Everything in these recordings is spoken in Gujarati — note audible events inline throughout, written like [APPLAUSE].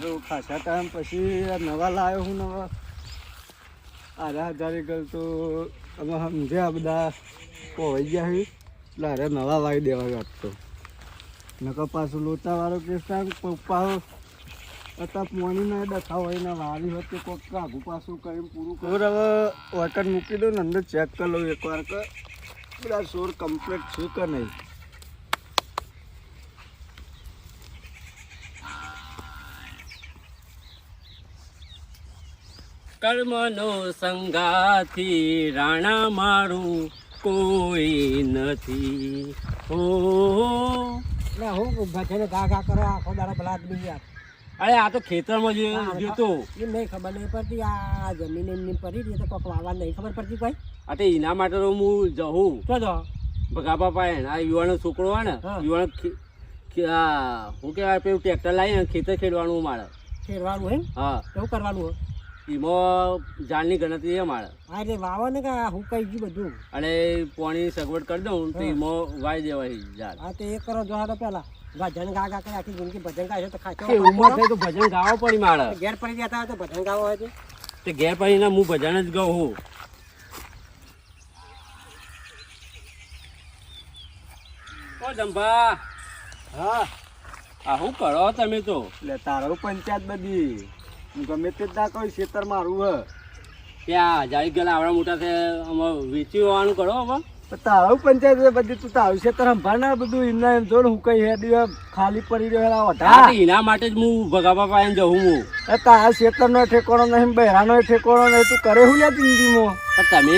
સારું ખાસા ટાઈમ પછી નવા લાવ્યો હું નવા. આધા હજારી ગલ તો અમે સમજ્યા બધા પહોંચી ગયા છે એટલે અરે નવા વાવી દેવા વાત તો. નકર પાછું લોટા વાળો કેસ થાય પપ્પા અત્યારે પોણી ના ડખા હોય ને વારી હોય તો કોઈક કાઘું પાછું કરીને પૂરું કરું. હવે વકર મૂકી દઉં ને અંદર ચેક કરી લઉં એકવાર કે બધા સોર કમ્પ્લીટ છે કે નહીં? કર્મનો સંગાથી રાણા મારું કોઈ નથી. હો હું. ભજન ગા ગા કરો આખો દાડો પેલા આદમી યાર. અરે આ તો ખેતરમાં જે જોતો એ નહીં ખબર નહીં પડતી. આ જમીન એમની પડી રહી તો કોક વાવા નહીં ખબર પડતી કોઈ? આ એના માટે તો હું જઉં. તો જો. ભગાપા પાસે આ યુવાનો છોકરો હોય ને. યુવાન શું કહેવાય પેલું ટ્રેક્ટર લાવીને ખેતર ખેડવાનું મારે. ખેડવાનું હે. હા કેવું કરવાનું હે? એમાં ઝાડની ગણતરી એ મારે. એટલે વાવો ને કે હું કઈ ગયું બધું. અને પાણી સગવડ કરી દઉં તો. એમાં વાઈ દેવાય ઝાડ હા તો એ કરો જો તો પેલા. ભજન ગા ગા કરે આખી જિંદગી ભજન ગાય તો ખાચો ઉંમર થાય તો ભજન ગાવો પડી મારે. ઘેર પડી જતા હોય તો ભજન ગાવો હોય છે તે ઘેર પડીને હું ભજન જ ગાઉં હું. ઓ જંભા. હા. આ શું કરો તમે તો? એટલે તારો પંચાયત બધી. હું ગમે તે જ ના કહું ખેતર મારું હ. ત્યાં જાળી ગયેલા આવડા મોટા છે આમાં વેચી હોવાનું કરો હવે. તારું પંચાયત બધી તું તારું ખેતર સંભાળ ને બધું એમના એમ જોડ હું કઈ હેડી ખાલી પડી રહ્યો વધારે એના માટે જ હું ભગાપા પાસે જઉં હું. તારા ખેતર નો ઠેકોણો નહીં બહેરાનો ઠેકોણો નહીં તું કરે હું યાર જિંદગીમાં? તમે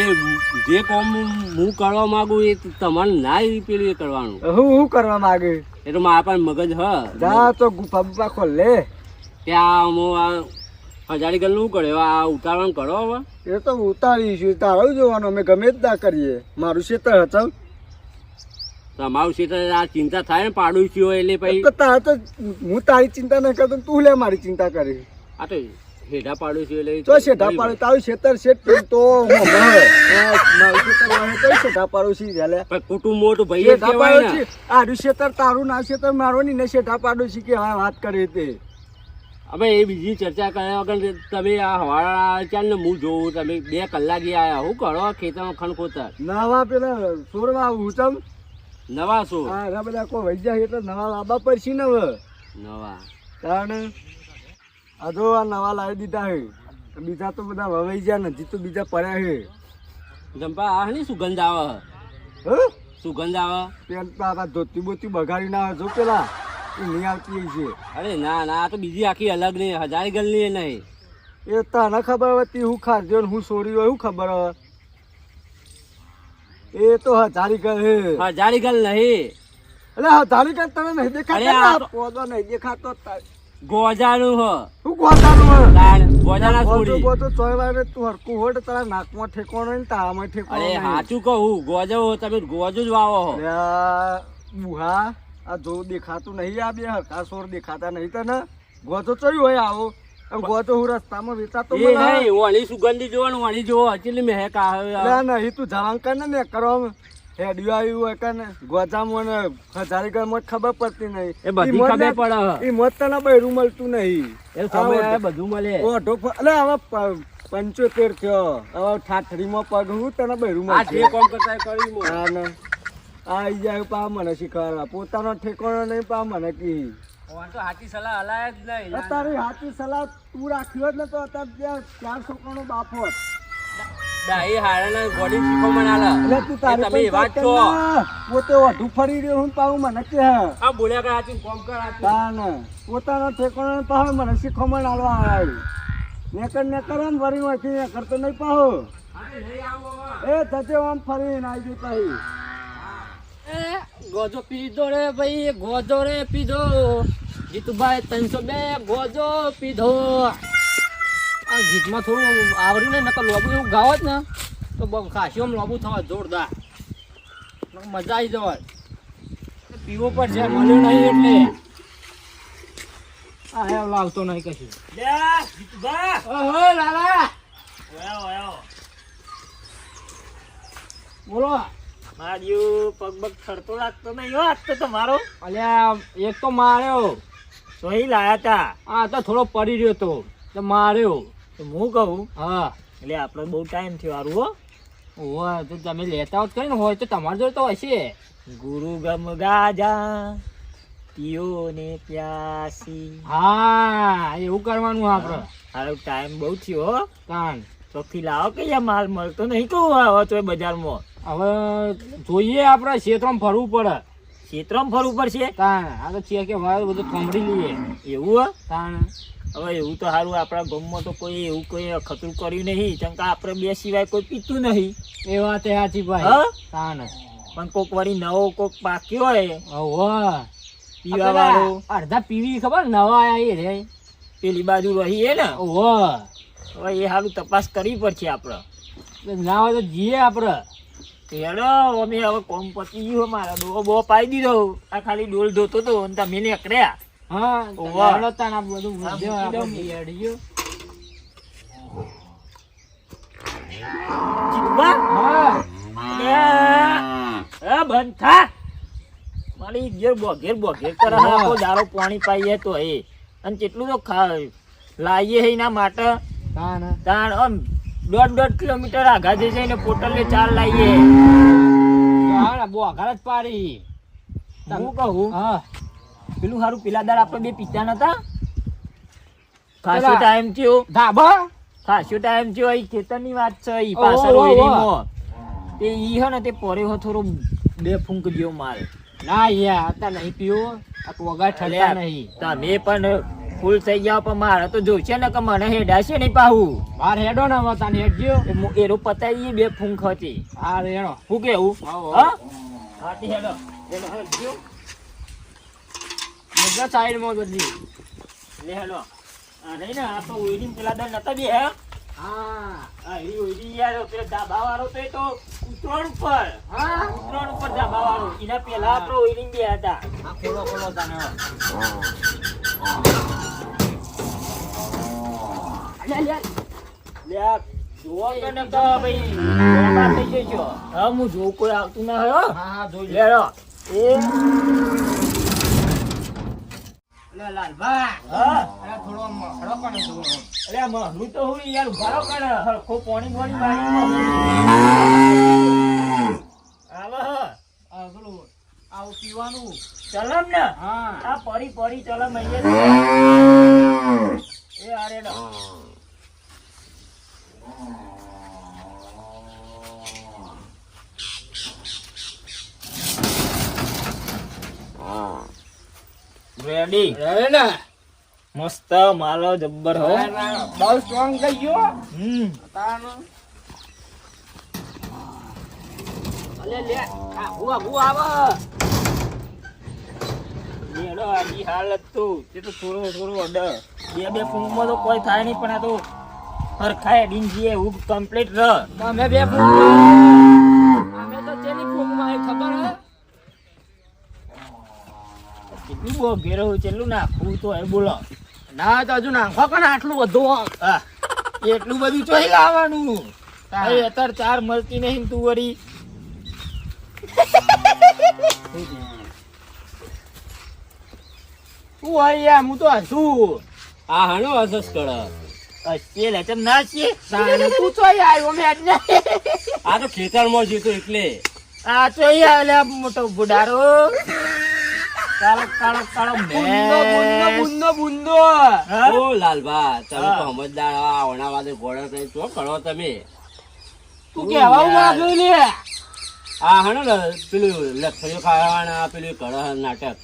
જે કામ હું કરવા માંગુ એ તમારે ના એ પેલું એ કરવાનું. હું હું કરવા માંગે? એ તો મારા પણ મગજ હ. જા તો ગુફા બુફા ખોલ લે. ત્યાં અમો આ હજારી ગલ્લું કર્યો? આ ઉતારવાનું કરો હવે. એ તો ઉતારીશું તારું જોવાનું. અમે ગમે જ ના કરીએ. મારું ક્ષેત્ર હતું તમારું ક્ષેત્ર આ ચિંતા થાય ને પાડોશી હોય એટલે પછી? તારે તો હું તારી ચિંતા નહીં કરતો તું લે મારી ચિંતા કરી. આ તો હેઠા પાડોશી એટલે તો શેઢા પાડો તારું ક્ષેત્ર છે તો મારું વાળે તો શેઢા પાડોશી છે કુટુંબ મોટું ભાઈ ને. ખેતર તારું ના ક્ષેત્ર મારો નહીં ને શેઠા પાડોશી કે હા વાત કરી તે. હવે એ બીજી ચર્ચા કર્યા વગર તમે આ હવાળા ચાલ ને હું જોઉં? તમે બે કલાક આયા. હું કરો ખેતરમાં ખણખોતર? નવા પેલા સોરવા તમ. નવા સોર? હા બધા કોઈ વૈજા એટલે નવા લાવવા પડશે ને હવે. નવા. કારણ આ જો આ નવા લાવી દીધા હે બીજા તો બધા વવાઈ ગયા નથી તો બીજા પડ્યા હે જંપા આ ની સુગંધ આવે. હ? સુગંધ આવે? પેલા ધોતી બોતી બગાડી ના જો પેલા. નહીં આવતી છે. અરે ના ના આ તો બીજી આખી અલગ નહીં હજાર ગલની નહીં. એ તને ખબર હતી હું ખાધ્યો ને હું છોડી હોય શું ખબર હોય? એ તો હજારી ગલ હજારી ગલ નહીં. એટલે હજારી ગલ તને નહીં દેખાતો અરે? તો- પોદો નહીં દેખાતો ગોજાનું હ. શું ગોજાનું હે? તાણ ગોજાના છોડી. ગો તો તોય વારે તું હરકું હોડ તો તારા નાકમાં ઠેકોણો ને તારામાં ઠેકોણો અરે. સાચું કહું ગોજો તમે ગોજો જ વાવો હો. બુહા. આ જો દેખાતું નહીં આ બે હરખા સોર દેખાતા નહીં તને ગોતો ચડ્યું હોય આવો. અને ગોતો હું રસ્તામાં વેચાતો એ નહીં ઓની સુગંધી જોવાનું વાણી જોવો હચેલી મહેક આવે ના નહીં તું જવાન કર ને મેં કરો હેડ્યું આવ્યું હોય કે ને ગોજામાં ને હજારી ઘરમાં ખબર પડતી નહીં. એ બધી ખબર પડે એ મત તને બૈરું મળતું નહીં. એ સમય આવે બધું મળે. ઓઢો અલે હવે પંચોતેર થયો. હવે ઠાઠરીમાં પગ હું તને બૈરું આ જે કોમ કરતા એ કરી મોં. હા ને. આઈ જાય પા મને શીખવાડવા. પોતાનો ઠેકાણો નહીં પા મને કી. સલાહ હલાય જ નહીં તારી હાથી સલાહ તું રાખ્યો જ નતો અત્યારે ત્યાં ચાર છોકરાનો બાપ ડાહી હારાના ગોડી શીખો મનાલા એટલે તું તારી તમે એવા છો. પોતે વધુ ફરી રહ્યો હું પાઉં મને કે. આ બોલ્યા કર હાચી કોમ કર હાચી તાન પોતાનો ઠેકાણો પાહો મને શીખમણ આલવા આય. નેકર નેકર આમ વરી વાંચી નેકર તો નહીં પાહો. એ થશે આમ ફરીને આવી જઈ પાહી. ગોજો પીધો રે ભાઈ ગોજો રે પીધો. જીતુભાઈ ત્રણસો બે ગોજો પીધો. આ ગીતમાં થોડું આવડ્યું ને નકર લોબુ એવું ગાવ જ ને તો બહુ ખાસી આમ લોબુ થવા જોરદાર. મજા આવી જવાય. પીવો પણ છે મને નહીં એટલે. આ હે લાવતો નહીં કશું. ઓહો લાલા. બોલો. માર્યું પગ પગ થરતો લાગતો નહીં હો આજ તો તમારો. અલ્યા એક તો માર્યો. સોહી લાયા તા. આ તો થોડો પડી રહ્યો તો તો માર્યો. તો હું કહું? હા. એટલે આપણે બહુ ટાઈમ થયો હારું હો. ઓવે તો તમે લેતા હોત કરીને હોય તો તમારી જોડે તો હશે. ગુરુ ગમ ગાજા પીઓ ને પ્યાસી. હા એવું કરવાનું આપણે. હારો ટાઈમ બહુ થયો હો. તાન. ચોખ્ખી લાવો કે યાર માલ મળતો નહીં? કહું આવો તો બજારમાં. હવે જોઈએ આપણે ક્ષેત્રમાં ફરવું પડે. ક્ષેત્રમાં ફરવું પડશે? તાન આ તો છે કે મારે બધું થોંભડી લઈએ. એવું હોય તાન હવે એવું તો સારું આપણા ગામમાં તો કોઈ એવું કોઈ ખતરું કર્યું નહીં. કેમ કે આપણે બે સિવાય કોઈ પીતું નહીં. એ વાત સાચી ભાઈ. હા? પણ કોક વળી નવો કોક પાક્યો હોય. હવે પીવા વાળો અડધા પીવી ખબર નવા આયા એ રે પેલી બાજુ રહી એ ને? ઓહો હવે એ સારું તપાસ કરવી પડશે આપણે. ના હોય તો જીએ આપણે. હેડો અમે હવે કોમ પતી ગયું મારા ડો બો પાઈ દીધો. આ ખાલી ડોલ ધોતો તો અને તમે નીકળ્યા હા ઓવા. હેડો તાન બધું ભૂલ્યો. આપણે હેડીએ. જીતવા? હા. એ બંધ થા. મારી ઘેર બોઘેર બોઘેર કરે આખો દારો પાણી પાઈએ તો એ અને કેટલું તો ખા લાવીએ હે એના માટે. તાણ. તાણ આમ દોઢ દોઢ કિલોમીટર આઘા જઈ જઈને પોટલે ચાર લાવીએ હા બહુ આઘાત જ પાડી. હું કહું? હા. પેલું સારું પેલા દાડ આપણે બે પિતા નતા? ખાસો ટાઈમ થયો. ધાબા? ખાસો ટાઈમ થયો એ ખેતરની વાત છે ઈ પાછળ ઓહો. તે ઈ હે ને તે પોરે હો થોડો બે ફૂંક જેવો માલ ના યાર અત્યારે નહીં પીવો. આ વગર ઠરતા અલ્યા, નહીં. તમે પણ ફૂલ થઈ ગયા પણ મારે તો જોઈશે ને કે મને હેડાશે નહીં પાહું. બાર હેડો ને હવે તાને હેડજો. એ એરો પતાઈ બે ફૂંક હતી. હા રેડો હું કેવું. હા હા. હેડો. હેડો, હેડજો. બધા સાઈડમાં બધી. લે હેડો. નહીં ને આ તો ઓયડીમાં પેલા દર નતા બે હે? હા. આ એ ઓયડી યાર પેલા ધાબા વાળો તો એ તો ઉતરણ ઉપર. હા. ઉતરણ ઉપર ધાબા વાળો એના પેલા આપણે ઓયડીમાં બે હતા. આ ખોલો ખોલો તાને આવો હો. આ પેલું આવું પીવાનું. ચલમ ને હા. આ પડી પડી ચલમ અહીંયા એ અરે રેડી રે ને મસ્ત માલો જબ્બર હો. બહુ સ્ટ્રોંગ થઈ ગયો. હમ. તાનો અલે લે આ હુઆ હુઆ આવ. લેડો આજી હાલત તો. તે તો થોડો થોડો અડ બે બે ફૂંકમાં તો કોઈ થાય નહીં પણ આ તો હરખાય ડીંજીએ એવું કમ્પ્લીટ રહ તમે બે ફૂક અમે તો તેની ફૂકમાં ખબર હે? કેટલું બહુ ઘેરો કેટલું નાખવું તો એ બોલો. ના તો હજુ નાખો કે આટલું બધું એટલું બધું ચોઈ લાવવાનું? તારે અત્યારે ચાર મળતી નહીં તું વરી [LAUGHS] શું હોય યાર હું તો હસું. આ હાનો અસસ ના છીએ? તું તો આવ્યો આ તો ખેતરમાં જીતો એટલે. આ ચોઈ આવેલા મોટો બુડારો કાળો કાળો કાળો બુંદો બુંદો બુંદો બુંદો ઓ લાલભા તમે તો સમજદાર આ ઓણાવાદે ઘોડા થઈ શું કરો તમે? તું કેવા માંગ્યું લે આ હાનો પેલું લક્ષણીઓ ખાવાના પેલું કર નાટક.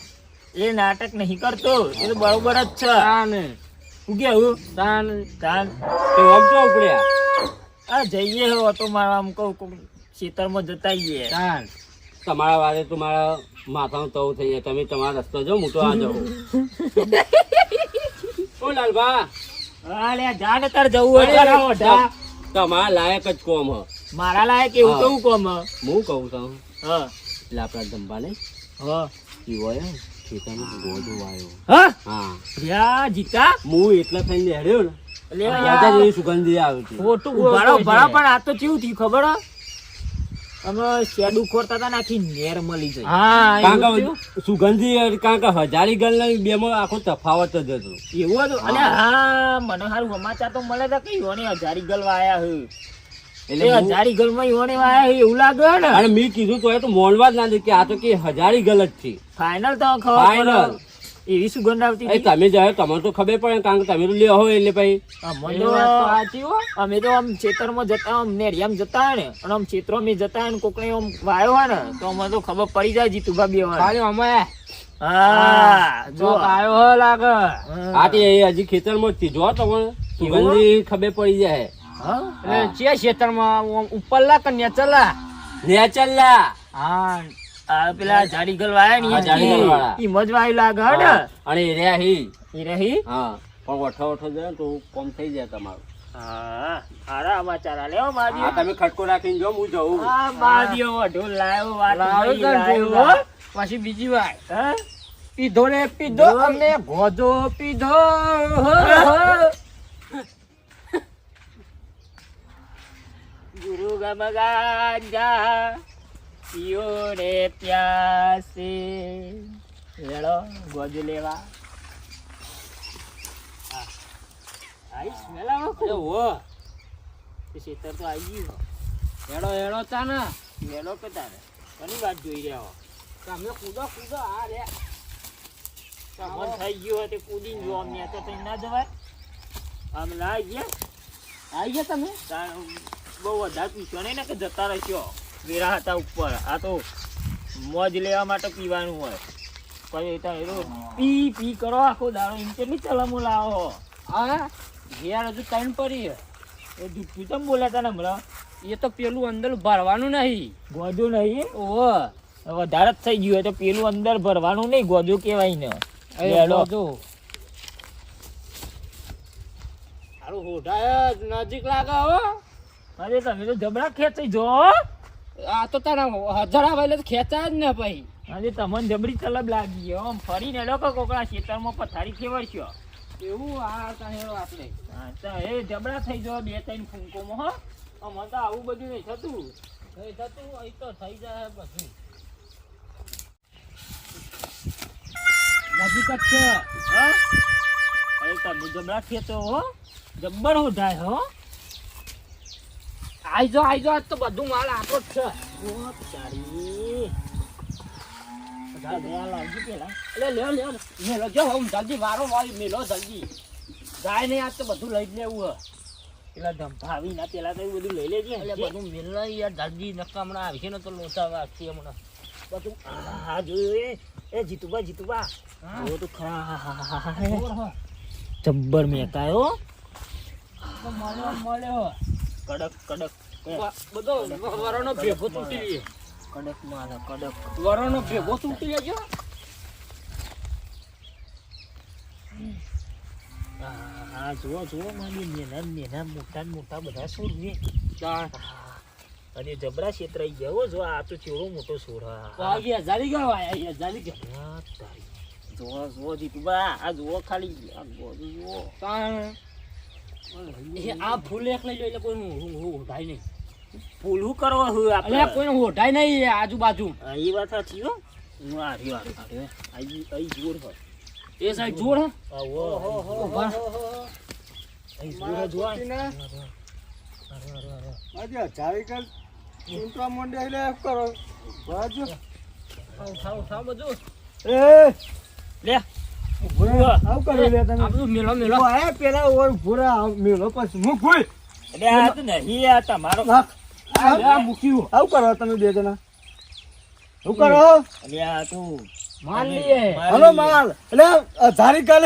એ નાટક નહીં કરતો એ તો બરોબર જ છે. તાને શું કેવું તાન તાન. તો તો ઉપડ્યા. આ જઈએ ઓટો મારવા આમ કહું ખેતરમાં જતા જઈએ તાન તમારા વારે તમારા માથાનું તવ થઈ જાય. તમે તમારા રસ્તો જો હું તો આ જાઉં. [LAUGHS] ઓ લાલભા. હા જા ને તાર જવું હોય. તો. તમારા લાયક જ કોમ હ. મારા લાયક એવું કેવું કોમ હ? હું કહું છું. હા. એટલે આપણા જંબા ને હા પીવાય ખેતરમાં ગોળો વાયો. હા? હા. યા જીતા? હું એટલા થઈને હેડ્યો ને લે રાજા યાર. જેવી સુગંધી આવતી ખોટું ઉભાડો ઉભાડો પણ આ તો કેવું થયું ખબર? હે? અમે શેડું ખોરતા હતા ને આખી નેર મળી જાય હા કારણ એવું થયું? કે સુગંધી હજારી ગલ બે માં આખો તફાવત જ હતો. એવું હતું? અને હા મને સારું સમાચાર તો મળે તો કઈ હજારી ગલ વાયા હે એટલે એ હું- હજારી ગલમાં યોને એવું લાગે ને? અને મેં કીધું તો એ તો મોનવા જ ના દે કે આ તો કે હજારી ગલ જ છે. ફાઇનલ તો ખબર Final. એવી સુગંધ આવતી તમે જાય તમને તો ખબર પડે કારણ કે તમે તો હોય એટલે હો. અમે તો આમ ખેતરમાં જતા આમ નેરિયામાં જતા હોય ને અને આમ ખેતરોમાં જતા હોય ને કોકને આમ વાયો હોય ને તો અમને તો ખબર પડી જાય જીતુ ભાભી વાર ખાલી અમે. હા જો આવ્યો લાગે. આ તે હજી ખેતરમાં જ જો તમને સુગંધી ખબર પડી જાય. હા? એટલે છે ઉપરલા કે નીચે નેચરલા હા. આ પેલા જાડીગલ વાયા ને હા, ઈ લાગે હડ. ને અને હી ઈ રહી? હા. પણ વઠો વઠો જાય તો કોમ થઈ જાય તમારું. હા હારા સમાચાર આલે હો તમે ખટકો રાખીને જો હું જઉં. લાયો વાત. ઢોલ? પછી બીજી વાર હા? પીધો રે પીધો અમે ગોધો પીધો. [LAUGHS] ગુરુ ગમ ગાંજા પીઓ રે પ્યાસે. લેડો ગોજ લેવા. આઈ સ્મેલ આવે અરે ખૂબ. શેતર તો આવી ગયું. હેડો હેડો ચાના લેડો કે તારે? ઘણી વાત જોઈ રહ્યા હો? તમે કૂદો કૂદો. આ રે. મન થઈ ગયું હોય તે કૂદીને જો અમને તો ના જવાય? આમ ના ગયા? આવી ગયા તમે? બહુ વધારે પીશો નહીં ને કે જતા રહેશો. વેરા હતા ઉપર. આ તો મોજ લેવા માટે પીવાનું હોય. પછી ત્યાં પી પી કરો આખો દાડો. એમ કેટલી ચલમો લાવો. હા? ઘેર હજુ ત્રણ પડી એ દૂધ તમ બોલાતા ને હમણાં. એ તો પેલું અંદર ભરવાનું નહીં. ગોદું નહીં? ઓહો. વધારે જ થઈ ગયું હોય તો પેલું અંદર ભરવાનું નહીં ગોદું કહેવાય ને. લેડો. સારું નજીક લાગે હો. અરે તમે તો જબરા ખેંચાઈ જો આ તો તારા હજાર આવે એટલે તો ખેંચાય જ ને ભાઈ. અરે તમને જબરી તલબ લાગી આમ ફરીને લોકો કોકડા ખેતરમાં પથારી ખેવડશો એવું આ તને આપણે હા તો એ જબરા થઈ જો બે ત્રણ ફૂંકોમાં હો. આમાં તો આવું બધું નહીં થતું. નહીં થતું અહીં તો થઈ જાય બધું. નજીક જ છે હા. તમે જબરા ખેતો હો. જબ્બર હોધાય હો. આઈ જો આજ તો બધું માલ આપણો જ છે. ઓ વારો વાળી મેલો જલ્દી. જાય નહીં આજ તો બધું લઈ જ લેવું હે. પેલા ધંધા આવીને પેલા તો બધું લઈ લેજે. એટલે બધું મેલ નહીં યાર જલ્દી નક્કા હમણાં આવશે ને તો લોચા વાગશે હમણાં. બધું હા જોયું એ? એ જીતુબા જીતુબા. જો તો ખરા. જબ્બર મેકાયો. મળ્યો મળ્યો. કડક કડક. બધો વરોનો ભેગો તૂટી ગયો. કડક માલ કડક. વરોનો ભેગો તૂટી ગયો? હા જુઓ જુઓ મારી નેના નેના મોટા મોટા બધા સોર ને અને જબરા ક્ષેત્રાઈ ગયા હો જો આ તો ચેવડો મોટો સુર હા હજારી ગયો હજારી ગયો. જુઓ જુઓ જીતુબા આ જુઓ ખાલી. જુઓ. એ આ ફૂલ એક લઈ એટલે કોઈ હું હોઢાય નહીં. પૂલું કરવા હું એટલે આપણે? કોઈ હોઢાય નહીં આજુબાજુ. એ વાત સાચી હો. હું આ રહ્યો, આ રહ્યો. આઈ આઈ જોર હોય એ સાઈડ જોડ હે. આવો ઊભા. આઈ જોર હોય, જુઓ આ. મારા આજે હજારી કલ ચૂંટવા માંડ્યા એટલે કરો. બાજુ. થાવ થાવ બધું એ! લે. ઊભો રહે. આવું કરી લે તમે. આ બધું મેલો મેલો. ઊભો આયા પેલા ઓર ઊભો રહે, આવ મેલો પછી હું ભૂલ.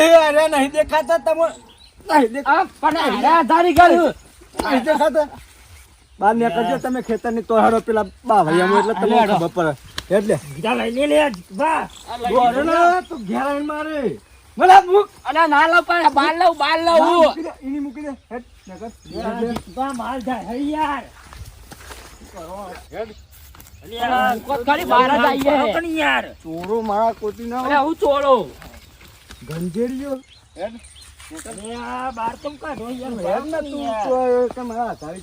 એટલે નહીં દેખાતા તમે. બાર નીકળજો તમે ખેતરની તો હેડો પેલા બા ભાઈ એટલે તમને ખબર પડે. એટલે? બીજા લઈ લે લે બા બોલો ને તું ઘેર મારે. મને મૂક. અને ના લઉં પણ બાર લઉં બાર લઉં. એની મૂકી દે. હેડ નકર. બા માલ જાય હે યાર. હેડ. એટલે આ મૂકો તો ખરી બહાર જ આઈએ. કરો કણી ચોરો મારા કોટી ના હું ચોળો? ગંજેડીઓ હેડ. બાર કાઢો યાર હેડ ને તું તારી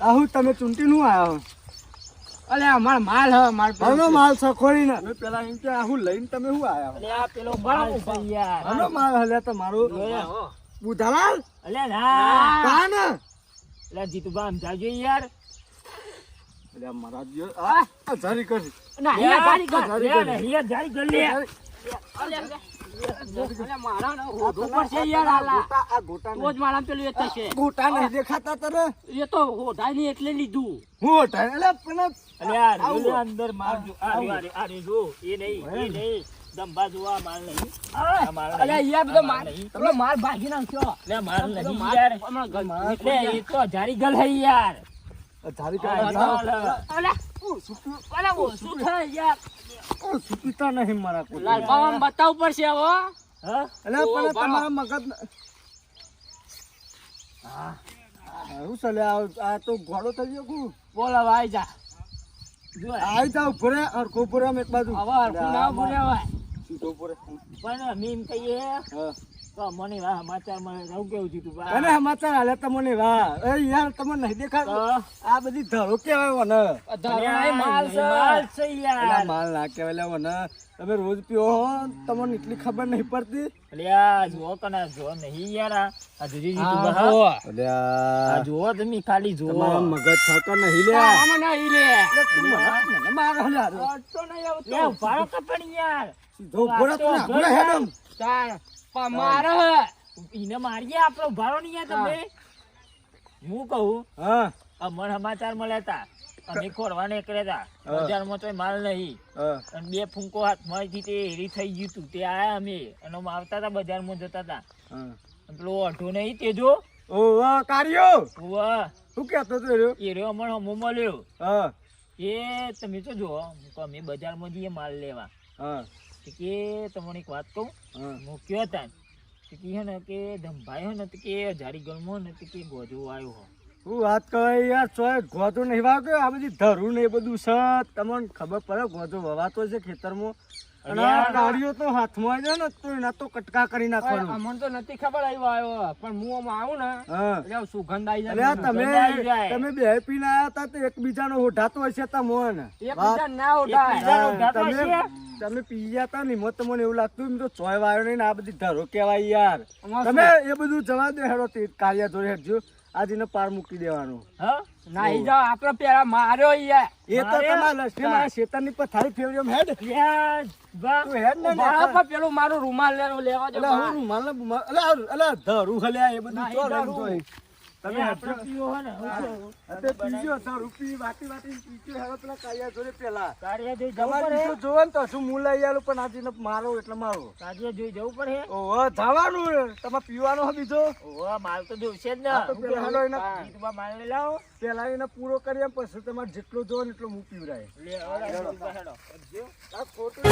આહુ તમે ચૂંટી નું આયા હો. અલે અમાર માલ હ માર હનો માલ સખોડી ને પેલા એમ કે આહુ લઈને તમે હું આયા હો? આ પેલો માલ છે યાર. હનો માલ હલે તમારું બુધાલાલ? અલ્યા ના. કા ને અલ્યા જીતુભા આમ જાજો યાર. અલે મારા જો આ જારી કરી. ના અહીંયા જારી કર. જારી યાર, જારી કર લે. અલે અલ્યા. દંભા જો, માલ નહીં. આ માલ નહીં. અલે યાર બધો માલ નહીં. માલ ભાગી નાખ્યો અલ્યા, માલ નહીં યાર. એટલે એ તો જારી ગલ હે યાર જારી આ કરી માલ હે. અલે અલે ઓછું થાય યાર ઓ સુપિતા નહીં મારા કોઈ. લાલ બાવા બતાવવું પડશે હવે હા? એટલે પણ. તમારા મગજ હું. ચાલે આ આ તો ઘોડો થઈ ગયો કુ બોલો ભાઈ જા. જો. આઈ જાવ ભરે અરખો ભરે આમ એક બાજુ. હવે હરખું ના બોલ્યા હોય સીધો ભરે પણ મીમ કહીએ. હા. તો મને વાહ સમાચાર મળે રહું કેવું જીતુભા? અને સમાચાર હાલે તમને વાહ. એ યાર તમને નહીં દેખાતું? આ બધી ધરો કેવાય મને. ધરણાએ માલ છે. માલ છે યાર માલ ના કહેવાય મને. તમે રોજ પીઓ હો તમને એટલી ખબર નહીં પડતી? અલ્યા, જુઓ તને જુઓ નહીં યાર આ. જોજો? જો. જુઓ. તમે ખાલી જુઓ. તમારા મગજ છક નહીં લે આમાં નહીં મને તો. નહીં આવતો. યાર. તું હેડમ મારે ઈને મારીએ આપણો ભારો નહીં યાર તમે હું. કહું હા. અમર સમાચાર મળ્યા હતા અમે ખોરવા નીકળ્યા હતા બજારમાં તો માલ નહીં. અને બે ફૂંકો હાથમાંથી તે હેરી થઈ ગયું તું. તે આયા અમે. અને આવતા હતા બજારમાં જતા હતા પેલો અઢો નહીં તે જો. ઓ વાહ કાર્યો! વાહ શું કહેતો તો રહ્યો? એ રહ્યો અમારો હમો મળ્યો. હા. એ તમે તો જો અમે બજારમાં જઈએ માલ લેવા. હા. કે તમને એક વાત કહું? હું. કયો હતા કે હે ને કે ધંભાયો ને કે જારી ગળમાં ને કે ગોજો આવ્યો હો. હું વાત કહે યાર ચોય ગોજો નહીં વાગ્યો આ બધી ધરું ને એ બધું છે. તમને ખબર પડે ગોજો વવાતો છે ખેતરમાં. ગાડીઓ તો હાથમાં આવી ને તો એના તો કટકા કરી નાખવાનું. અમને તો નથી ખબર આવ્યો આવ્યો પણ હું આમાં આવું ને સુગંધ આવી જાય તમે. તમે બે પીને આયા હતા તો એકબીજાનો હોઢાતો હશે તમને. એકબીજા ના ઉડાય એકબીજા- હા, હોઢાતો તમે? તમે પી ગયા હતા ને એમાં તમને એવું લાગતું તો ચોય વાયો નહીં આ બધી ધરો કહેવાય યાર. તમે એ બધું જવા દે હેડો તે કાર્યા જોડે હેડજો. આજે પાર મૂકી દેવાનું. હા? નાહી જાવ આપડે પેલા માર્યો યાર. એ તો મારે? તમારા લક્ષ્મી મારા શેતાનની પર થાળી એમ હેડ. યાર. તું હેડ ને મારા પેલું રૂમાલ લેવા લેવા જો અલા, હું અલા, અલા, ધરું હલ્યા એ બધું તમે આપણે પીવો હે ને, અતે પીજો, ધરું રૂપી વાટી વાટી પીજો, હેડો પેલા કાયા જોડે પેલા. કાયા જોઈ જવું પડે. બીજું જોવે ને તો શું હું લઈ આલું, પણ આજે મારો એટલે મારો. કાયા જોઈ જવું પડે. ઓહો, જવાનું. તમે પીવાનો હો બીજો? ઓહો માલ તો જોઈશે જ ને. તો પેલા હેલો એને- જીતુભા માલ લઈ લાવો. પેલા એને પૂરો કરીએ પછી તમારે જેટલો જોવો ને એટલો હું પીવરાય. લે, હેલો. આ ખોટું